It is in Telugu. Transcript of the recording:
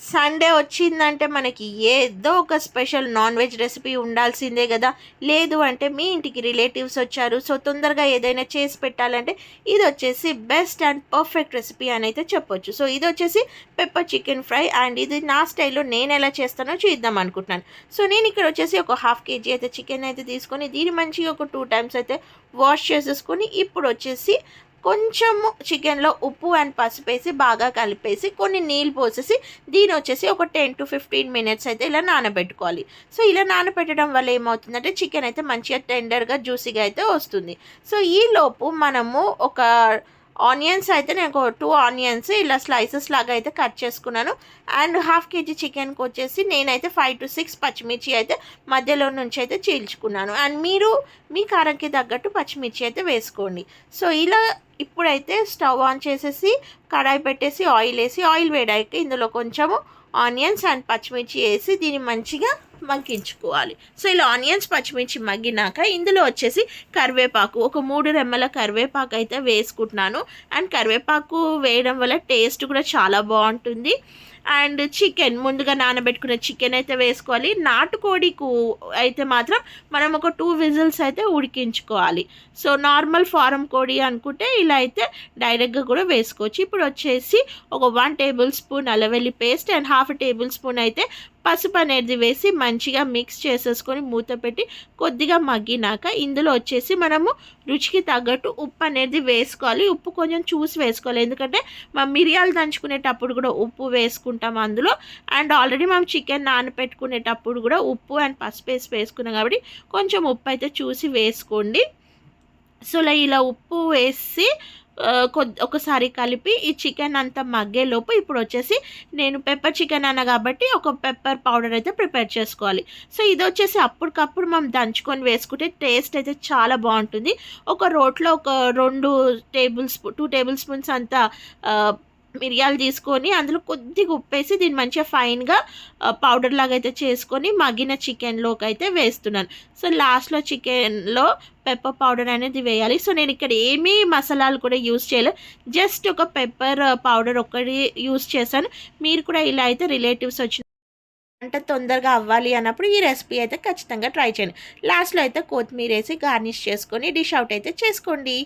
సండే వచ్చిందంటే మనకి ఏదో ఒక స్పెషల్ నాన్ వెజ్ రెసిపీ ఉండాల్సిందే కదా. లేదు అంటే మీ ఇంటికి రిలేటివ్స్ వచ్చారు సో తొందరగా ఏదైనా చేసి పెట్టాలంటే ఇది వచ్చేసి బెస్ట్ అండ్ పర్ఫెక్ట్ రెసిపీ అని అయితే చెప్పొచ్చు. సో ఇది వచ్చేసి పెప్పర్ చికెన్ ఫ్రై అండ్ ఇది నా స్టైల్లో నేను ఎలా చేస్తానో చూద్దాం అనుకుంటున్నాను. సో నేను ఇక్కడ వచ్చేసి ఒక హాఫ్ కేజీ అయితే చికెన్ అయితే తీసుకొని దీన్ని మంచిగా ఒక టూ టైమ్స్ అయితే వాష్ చేసేసుకొని ఇప్పుడు వచ్చేసి కొంచెము చికెన్లో ఉప్పు అండ్ పసుపు వేసి బాగా కలిపేసి కొన్ని నీళ్ళు పోసేసి దీని వచ్చేసి ఒక టెన్ టు ఫిఫ్టీన్ మినిట్స్ అయితే ఇలా నానబెట్టుకోవాలి. సో ఇలా నానబెట్టడం వల్ల ఏమవుతుందంటే చికెన్ అయితే మంచిగా టెండర్గా జ్యూసీగా అయితే వస్తుంది. సో ఈ లోపు మనము ఒక ఆనియన్స్ అయితే నేను ఒక టూ ఆనియన్స్ ఇలా స్లైసెస్ లాగా అయితే కట్ చేసుకున్నాను. అండ్ హాఫ్ కేజీ చికెన్కి వచ్చేసి నేనైతే ఫైవ్ టు సిక్స్ పచ్చిమిర్చి అయితే మధ్యలో నుంచి అయితే చీల్చుకున్నాను. అండ్ మీరు మీ కారంకి తగ్గట్టు పచ్చిమిర్చి అయితే వేసుకోండి. సో ఇలా ఇప్పుడైతే స్టవ్ ఆన్ చేసేసి కడాయి పెట్టేసి ఆయిల్ వేసి ఆయిల్ వేడాక ఇందులో కొంచెము ఆనియన్స్ అండ్ పచ్చిమిర్చి వేసి దీన్ని మంచిగా మగ్గించుకోవాలి. సో ఇలా ఆనియన్స్ పచ్చిమిర్చి మగ్గినాక ఇందులో వచ్చేసి కరివేపాకు. ఒక మూడు రెమ్మల కరివేపాకు అయితే వేసుకుంటున్నాను. అండ్ కరివేపాకు వేయడం వల్ల టేస్ట్ కూడా చాలా బాగుంటుంది. అండ్ చికెన్ ముందుగా నానబెట్టుకున్న చికెన్ అయితే వేసుకోవాలి. నాటుకోడికు అయితే మాత్రం మనం ఒక టూ విజిల్స్ అయితే ఉడికించుకోవాలి. సో నార్మల్ ఫారం కోడి అనుకుంటే ఇలా అయితే డైరెక్ట్గా కూడా వేసుకోవచ్చు. ఇప్పుడు వచ్చేసి ఒక వన్ టేబుల్ స్పూన్ అలవెల్లి paste and half tablespoon అయితే పసుపు అనేది వేసి మంచిగా మిక్స్ చేసేసుకొని మూత పెట్టి కొద్దిగా మగ్గినాక ఇందులో వచ్చేసి మనము రుచికి తగ్గట్టు ఉప్పు అనేది వేసుకోవాలి. ఉప్పు కొంచెం చూసి వేసుకోవాలి. ఎందుకంటే మనం మిరియాలు దంచుకునేటప్పుడు కూడా ఉప్పు వేసుకుంటాం అందులో. అండ్ ఆల్రెడీ మనం చికెన్ నానపెట్టుకునేటప్పుడు కూడా ఉప్పు అండ్ పసుపు వేసి వేసుకున్నాం కాబట్టి కొంచెం ఉప్పు అయితే చూసి వేసుకోండి. సో ఇలా ఇలా ఉప్పు వేసి కొద్ది ఒకసారి కలిపి ఈ చికెన్ అంతా మగ్గేలోపు ఇప్పుడు వచ్చేసి నేను పెప్పర్ చికెన్ అన్న కాబట్టి ఒక పెప్పర్ పౌడర్ అయితే ప్రిపేర్ చేసుకోవాలి. సో ఇది వచ్చేసి అప్పటికప్పుడు మనం దంచుకొని వేసుకుంటే టేస్ట్ అయితే చాలా బాగుంటుంది. ఒక రోట్లో ఒక రెండు tablespoon two tablespoons అంతా మిరియాలు తీసుకొని అందులో కొద్దిగా ఉప్పేసి దీన్ని మంచిగా ఫైన్గా పౌడర్ లాగా అయితే చేసుకొని మగ్గిన చికెన్లోకి అయితే వేస్తున్నాను. సో లాస్ట్లో చికెన్లో పెప్పర్ పౌడర్ అనేది వేయాలి. సో నేను ఇక్కడ ఏమీ మసాలాలు కూడా యూస్ చేయలేదు జస్ట్ ఒక పెప్పర్ పౌడర్ ఒక్కటి యూస్ చేశాను. మీరు కూడా ఇలా అయితే రిలేటివ్స్ వచ్చిన అంటే తొందరగా అవ్వాలి అన్నప్పుడు ఈ రెసిపీ అయితే ఖచ్చితంగా ట్రై చేయండి. లాస్ట్లో అయితే కొత్తిమీర వేసి గార్నిష్ చేసుకొని డిష్ అవుట్ అయితే చేసుకోండి.